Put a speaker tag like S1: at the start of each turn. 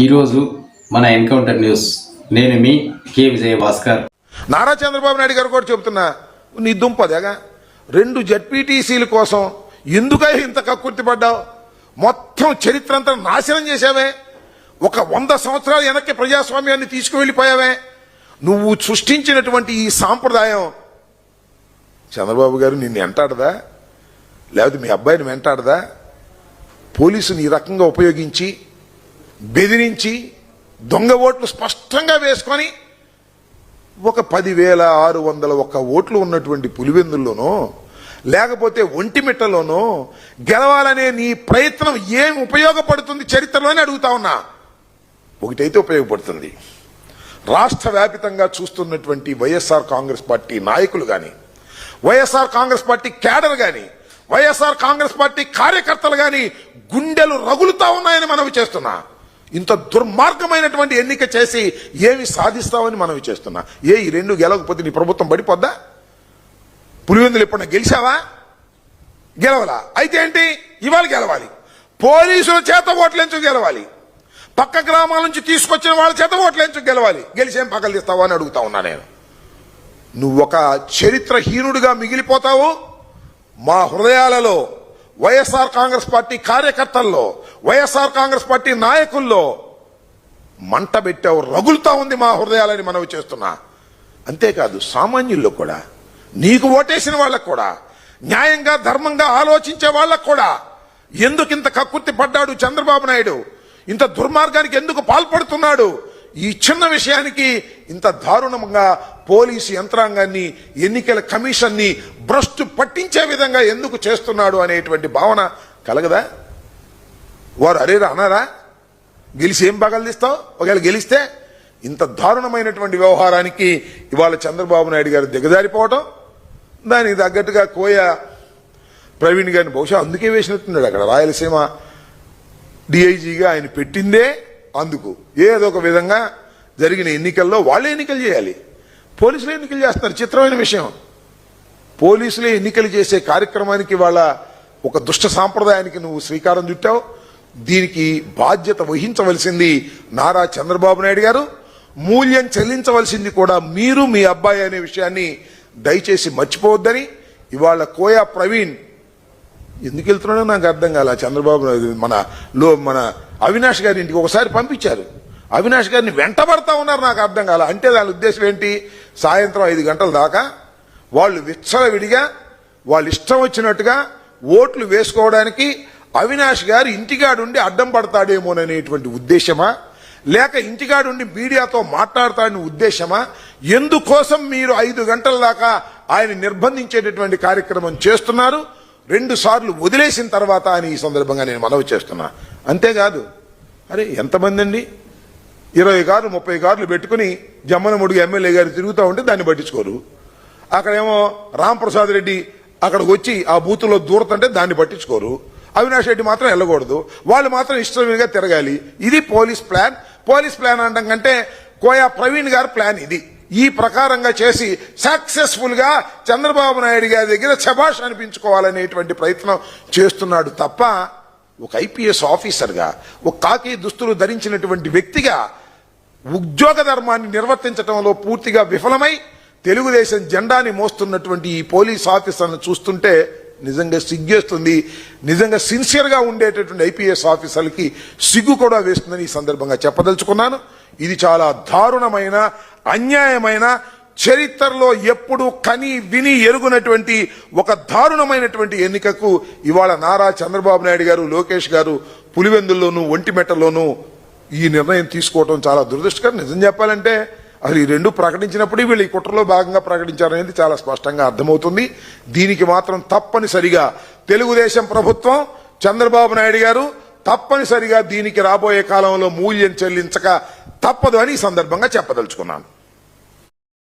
S1: ఈరోజు మన encounter news. నేను మీ కే విజయ భాస్కర్
S2: నారా చంద్రబాబు నాయుడు గారు కూడా చెబుతున్నా నీ దుంపదేగా రెండు జడ్పీటీసీల కోసం ఎందుకై ఇంత కక్కుర్తి పడ్డావు? మొత్తం చరిత్ర అంతా నాశనం చేశావే. ఒక వంద సంవత్సరాల వెనక్కి ప్రజాస్వామ్యాన్ని తీసుకువెళ్ళిపోయావే. నువ్వు సృష్టించినటువంటి ఈ సాంప్రదాయం. చంద్రబాబు గారు నిన్ను వెంటాడదా? లేకపోతే మీ అబ్బాయిని వెంటాడదా? పోలీసుని ఈ రకంగా ఉపయోగించి బెదిరించి దొంగ ఓట్లు స్పష్టంగా వేసుకొని ఒక పదివేల ఆరు వందల ఒక్క ఓట్లు ఉన్నటువంటి పులివెందుల్లోనో లేకపోతే ఒంటిమిట్టలోనో గెలవాలనే నీ ప్రయత్నం ఏం ఉపయోగపడుతుంది చరిత్రలోనే అడుగుతా ఉన్నా. ఒకటైతే ఉపయోగపడుతుంది. రాష్ట్ర వ్యాపితంగా చూస్తున్నటువంటి వైఎస్ఆర్ కాంగ్రెస్ పార్టీ నాయకులు కానీ వైఎస్ఆర్ కాంగ్రెస్ పార్టీ క్యాడర్ కానీ వైఎస్ఆర్ కాంగ్రెస్ పార్టీ కార్యకర్తలు కానీ గుండెలు రగులుతా ఉన్నాయని మనవి చేస్తున్నా. ఇంత దుర్మార్గమైనటువంటి ఎన్నిక చేసి ఏమి సాధిస్తామని మనం చేస్తున్నా. ఏ ఈ రెండు గెలవకపోతే నీ ప్రభుత్వం పడిపోద్దా? పులివెందులు ఎప్పుడన్నా గెలిచావా? గెలవలా? అయితే ఏంటి? ఇవాళ గెలవాలి. పోలీసుల చేత ఓట్లేంచు గెలవాలి. పక్క గ్రామాల నుంచి తీసుకొచ్చిన వాళ్ళ చేత ఓట్లేంచు గెలవాలి. గెలిచేం పక్కలు తీస్తావా అని అడుగుతా ఉన్నా నేను. నువ్వు ఒక చరిత్రహీనుడిగా మిగిలిపోతావు. మా హృదయాలలో వైఎస్ఆర్ కాంగ్రెస్ పార్టీ కార్యకర్తల్లో వైఎస్ఆర్ కాంగ్రెస్ పార్టీ నాయకుల్లో మంట పెట్టావు రగులుతా ఉంది మా హృదయాలని మనవి చేస్తున్నా. అంతేకాదు సామాన్యుల్లో కూడా నీకు ఓటేసిన వాళ్ళకు కూడా న్యాయంగా ధర్మంగా ఆలోచించే వాళ్ళకు కూడా ఎందుకు ఇంత కక్కుర్తి పడ్డాడు చంద్రబాబు నాయుడు? ఇంత దుర్మార్గానికి ఎందుకు పాల్పడుతున్నాడు? ఈ చిన్న విషయానికి ఇంత దారుణంగా పోలీసు యంత్రాంగాన్ని ఎన్నికల కమిషన్ని భ్రష్టు పట్టించే విధంగా ఎందుకు చేస్తున్నాడు అనేటువంటి భావన కలగదా? వారు అరేరా అన్నారా? గెలిచి ఏం పగలదిస్తావు ఒకవేళ గెలిస్తే ఇంత దారుణమైనటువంటి వ్యవహారానికి ఇవాళ చంద్రబాబు నాయుడు గారు దిగజారిపోవటం దానికి తగ్గట్టుగా కోయ ప్రవీణ్ గారిని బహుశా అందుకే వేసినట్టున్నాడు అక్కడ. రాయలసీమ డిఐజీగా ఆయన పెట్టిందే అందుకు. ఏదో ఒక విధంగా జరిగిన ఎన్నికల్లో వాళ్ళే ఎన్నికలు చేయాలి. పోలీసులు ఎన్నికలు చేస్తున్నారు. చిత్రమైన విషయం. పోలీసులే ఎన్నికలు చేసే కార్యక్రమానికి వాళ్ళ ఒక దుష్ట సాంప్రదాయానికి నువ్వు శ్రీకారం చుట్టావు. దీనికి బాధ్యత వహించవలసింది నారా చంద్రబాబు నాయుడు గారు. మూల్యం చెల్లించవలసింది కూడా మీరు మీ అబ్బాయి అనే విషయాన్ని దయచేసి మర్చిపోవద్దని ఇవాళ కోయా ప్రవీణ్ ఎందుకు వెళ్తున్నాడో నాకు అర్థం కాల. చంద్రబాబు నాయుడు మన లో మన అవినాష్ గారి ఇంటికి ఒకసారి పంపించారు. అవినాష్ గారిని వెంటబడతా ఉన్నారు నాకు అర్థం కాల. అంటే దాని ఉద్దేశం ఏంటి? సాయంత్రం ఐదు గంటల దాకా వాళ్ళు విచ్చలవిడిగా వాళ్ళు ఇష్టం వచ్చినట్టుగా ఓట్లు వేసుకోవడానికి అవినాష్ గారు ఇంటికాడుండి అడ్డం పడతాడేమోననేటువంటి ఉద్దేశమా? లేక ఇంటికాడుండి మీడియాతో మాట్లాడతాడని ఉద్దేశమా? ఎందుకోసం మీరు ఐదు గంటల దాకా ఆయన నిర్బంధించేటటువంటి కార్యక్రమం చేస్తున్నారు? రెండు సార్లు వదిలేసిన తర్వాత అని ఈ సందర్భంగా నేను మనవి చేస్తున్నా. అంతేకాదు అరే ఎంతమంది అండి ఇరవై కార్లు ముప్పై కార్లు పెట్టుకుని జమ్మనముడికి ఎమ్మెల్యే గారు తిరుగుతూ ఉంటే దాన్ని పట్టించుకోరు. అక్కడేమో రాంప్రసాద్ రెడ్డి అక్కడికి వచ్చి ఆ బూతులో దూరతంటే దాన్ని పట్టించుకోరు. అవినాష్ రెడ్డి మాత్రం వెళ్ళకూడదు. వాళ్ళు మాత్రం ఇష్టమైనగా తిరగాలి. ఇది పోలీస్ ప్లాన్. పోలీస్ ప్లాన్ అనడం కంటే కోయా ప్రవీణ్ గారు ప్లాన్ ఇది. ఈ ప్రకారంగా చేసి సక్సెస్ఫుల్గా చంద్రబాబు నాయుడు గారి దగ్గర శభాష్ అనిపించుకోవాలనేటువంటి ప్రయత్నం చేస్తున్నాడు తప్ప ఒక ఐపీఎస్ ఆఫీసర్గా ఒక కాకి దుస్తులు ధరించినటువంటి వ్యక్తిగా ఉద్యోగ ధర్మాన్ని నిర్వర్తించడంలో పూర్తిగా విఫలమై తెలుగుదేశం జెండాని మోస్తున్నటువంటి ఈ పోలీస్ ఆఫీసర్ను చూస్తుంటే నిజంగా సిగ్గేస్తుంది. నిజంగా సిన్సియర్గా ఉండేటటువంటి ఐపీఎస్ ఆఫీసర్లకి సిగ్గు కూడా వేస్తుందని ఈ సందర్భంగా చెప్పదలుచుకున్నాను. ఇది చాలా దారుణమైన అన్యాయమైన చరిత్రలో ఎప్పుడు కని విని ఎరుగునటువంటి ఒక దారుణమైనటువంటి ఎన్నికకు ఇవాళ నారా చంద్రబాబు నాయుడు గారు లోకేష్ గారు పులివెందుల్లోనూ ఒంటిమెట్టలోనూ ఈ నిర్ణయం తీసుకోవడం చాలా దురదృష్టకరం. నిజం చెప్పాలంటే అసలు ఈ రెండు ప్రకటించినప్పుడు వీళ్ళు ఈ కుట్రలో భాగంగా ప్రకటించారనేది చాలా స్పష్టంగా అర్థమవుతుంది. దీనికి మాత్రం తప్పనిసరిగా తెలుగుదేశం ప్రభుత్వం చంద్రబాబు నాయుడు గారు తప్పనిసరిగా దీనికి రాబోయే కాలంలో మూల్యం చెల్లించక తప్పదు అని ఈ సందర్భంగా చెప్పదలుచుకున్నాను.